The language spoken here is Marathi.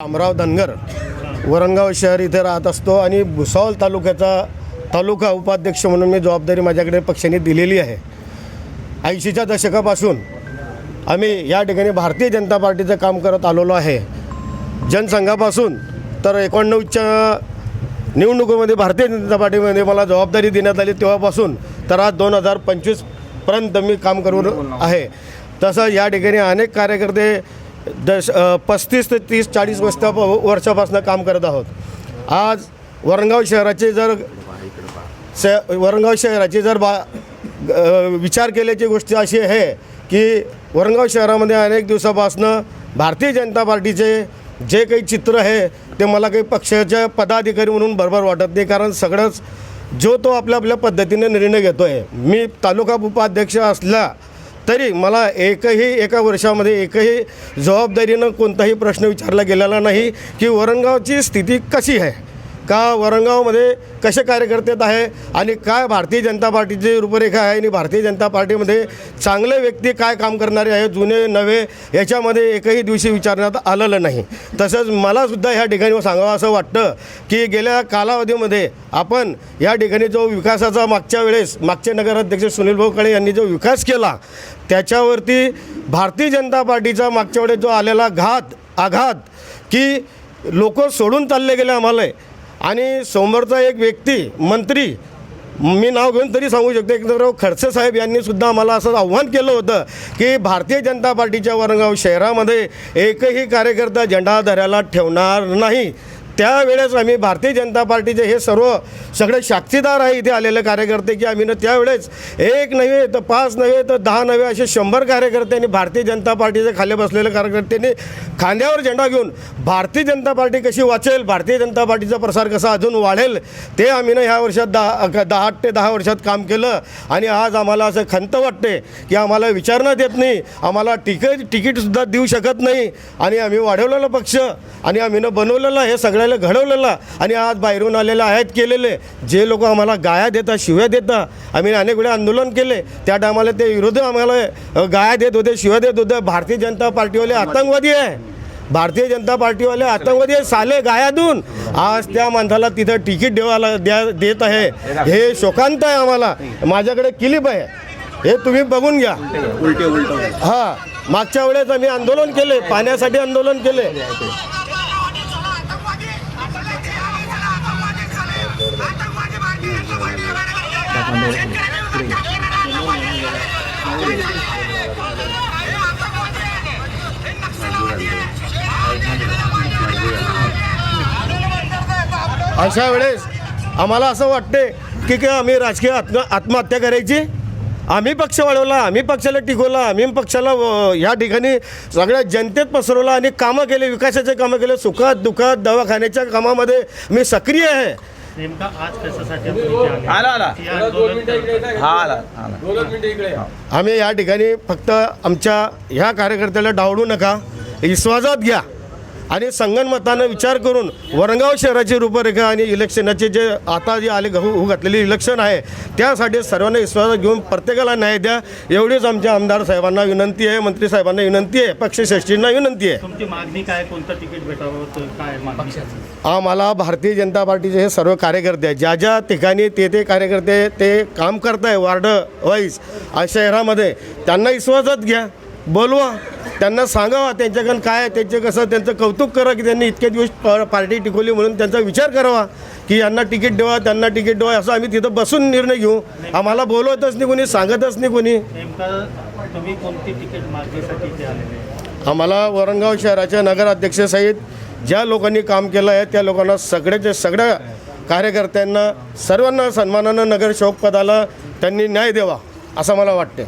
अमराव धनगर वरणगाव शहर इथे राहत असतो आणि भुसावळ तालुक्याचा तालुका उपाध्यक्ष म्हणून मी जबाबदारी माझ्याकडे पक्षाने दिलेली आहे. ऐंशीच्या दशकापासून आम्ही या ठिकाणी भारतीय जनता पार्टीचं काम करत आलेलो आहे. जनसंघापासून तर एकोणनव्वदच्या निवडणुकीमध्ये भारतीय जनता पार्टीमध्ये मला जबाबदारी देण्यात आली. तेव्हापासून तर आज दोन हजार पंचवीस पर्यंत मी काम करून आहे. तसं या ठिकाणी अनेक कार्यकर्ते दश पस्तीस ते तीस चाळीस वर्षा वर्षापासून काम करत आहोत. आज वरणगाव शहराचे जर स वरणगाव शहराची जर बा विचार केल्याची गोष्ट अशी आहे की वरणगाव शहरामध्ये अनेक दिवसापासून भारतीय जनता पार्टीचे जे काही चित्र आहे ते मला काही पक्षाच्या पदाधिकारी म्हणून बरोबर वाटत नाही कारण सगळंच जो तो आपल्या आपल्या पद्धतीने निर्णय घेतो आहे मी तालुका उपाध्यक्ष असला तरी मला एकही एका वर्षामध्ये एकही जबाबदारीनं कोणताही प्रश्न विचारला गेलेला नाही की वरणगावची स्थिती कशी आहे. का वरंगावमध्ये कसे कार्यकर्ते आहे आणि काय भारतीय जनता पार्टीची रूपरेखा आहे आणि भारतीय जनता पार्टीमध्ये चांगले व्यक्ती काय काम करणारे आहेत जुने नवे याच्यामध्ये एकही दिवशी विचारण्यात आलेलं नाही. तसंच मलासुद्धा ह्या ठिकाणी सांगावं असं वाटतं की गेल्या कालावधीमध्ये आपण या ठिकाणी जो विकासाचा मागच्या वेळेस मागचे नगराध्यक्ष सुनील भाऊ काळे यांनी जो विकास केला त्याच्यावरती भारतीय जनता पार्टीचा मागच्या वेळेस जो आलेला घात आघात की लोक सोडून चालले गेले आम्हाला आणि समोरचा एक व्यक्ती मंत्री मी नाव घेऊन तरी सांगू शकतो एकनाथराव खडसे साहेब यांनी सुद्धा आम्हाला असं आव्हान केलं होतं की भारतीय जनता पार्टीच्या वरंगाव शहरामध्ये एकही कार्यकर्ता झेंडा धरायला ठेवणार नाही. त्यावेळेस आम्ही भारतीय जनता पार्टीचे हे सर्व सगळे साक्षीदार आहे इथे आलेले कार्यकर्ते की आम्ही ना त्यावेळेस एक नव्हे तर पाच नव्हे तर दहा नव्हे असे शंभर कार्यकर्त्यांनी भारतीय जनता पार्टीचे खाली बसलेले कार्यकर्त्यांनी खांद्यावर झेंडा घेऊन भारतीय जनता पार्टी कशी वाचेल भारतीय जनता पार्टीचा प्रसार कसा अजून वाढेल ते आम्ही ना ह्या वर्षात दहा दहा ते दहा वर्षात काम केलं आणि आज आम्हाला असं खंत वाटते की आम्हाला विचारण्यात येत नाही आम्हाला तिकीट तिकीटसुद्धा देऊ शकत नाही आणि आम्ही वाढवलेला पक्ष आणि आम्ही न हे हे सगळ्याला घडवलेला आणि आज बाहेरून आलेले आहेत केलेले. जे लोक आम्हाला गाया देतात शिव्या देतात आम्ही अनेक वेळा आंदोलन केले. त्या टायमाला ते विरोध आम्हाला गाया देत होते शिव्या देत होते. भारतीय जनता पार्टीवाले आतंकवादी आहे. भारतीय जनता पार्टीवाले आतंकवादी साले गायातून. आज त्या माणसाला तिथं तिकीट देवाला द्या देत आहे. हे शोकांत आहे आम्हाला. माझ्याकडे क्लिप आहे. हे तुम्ही बघून घ्या. हा. मागच्या वेळेस आम्ही आंदोलन केले. पाण्यासाठी आंदोलन केले. अशा वेळेस आम्हाला असं वाटते की काय आम्ही राजकीय आत्म आत्महत्या करायची? आम्ही पक्ष वाढवला आम्ही पक्षाला टिकवला आम्ही पक्षाला ह्या ठिकाणी सगळ्या जनतेत पसरवला आणि कामं केले विकासाचे कामं केले सुखात दुखात दवाखान्याच्या कामामध्ये मी सक्रिय आहे. नेमका आज कशासाठी आपण इथे आले? आला आला. हे आंदोलन करताय. हा आला आला. आम्ही या ठिकाणी फक्त आमच्या ह्या कार्यकर्त्याला डावडू नका. विश्वासात घ्या. आणि संगनमतानं विचार करून वरणगाव शहराची रूपरेखा आणि इलेक्शनाचे जे आता जे आले गहू घातलेले इलेक्शन आहे त्यासाठी सर्वांना विश्वासात घेऊन प्रत्येकाला न्याय द्या एवढीच आमच्या आमदार साहेबांना विनंती आहे मंत्री साहेबांना विनंती आहे पक्षश्रेष्ठींना विनंती आहे. तुमची मागणी काय कोणतं तिकीट भेटावं काय आम्हाला भारतीय जनता पार्टीचे हे सर्व कार्यकर्ते आहेत. ज्या ज्या ठिकाणी ते ते कार्यकर्ते ते काम करत आहे वार्ड वाईज शहरामध्ये त्यांना विश्वासात घ्या. बोलवा. त्यांना सांगावा त्यांच्याकडून काय आहे, त्यांचे कसं त्यांचं कौतुक करा की त्यांनी इतके दिवस पार्टी टिकवली म्हणून त्यांचा विचार करावा की यांना तिकीट देवा त्यांना तिकीट देवा असं आम्ही तिथं बसून निर्णय घेऊ. आम्हाला बोलवतच नाही कोणी सांगतच नाही कोणी? आम्हाला वरणगाव शहराच्या नगराध्यक्षसहित ज्या लोकांनी काम केलं आहे त्या लोकांना सगळ्याच्या सगळ्या कार्यकर्त्यांना सर्वांना सन्मानानं नगरसेवक पदाला त्यांनी न्याय द्यावा असं मला वाटते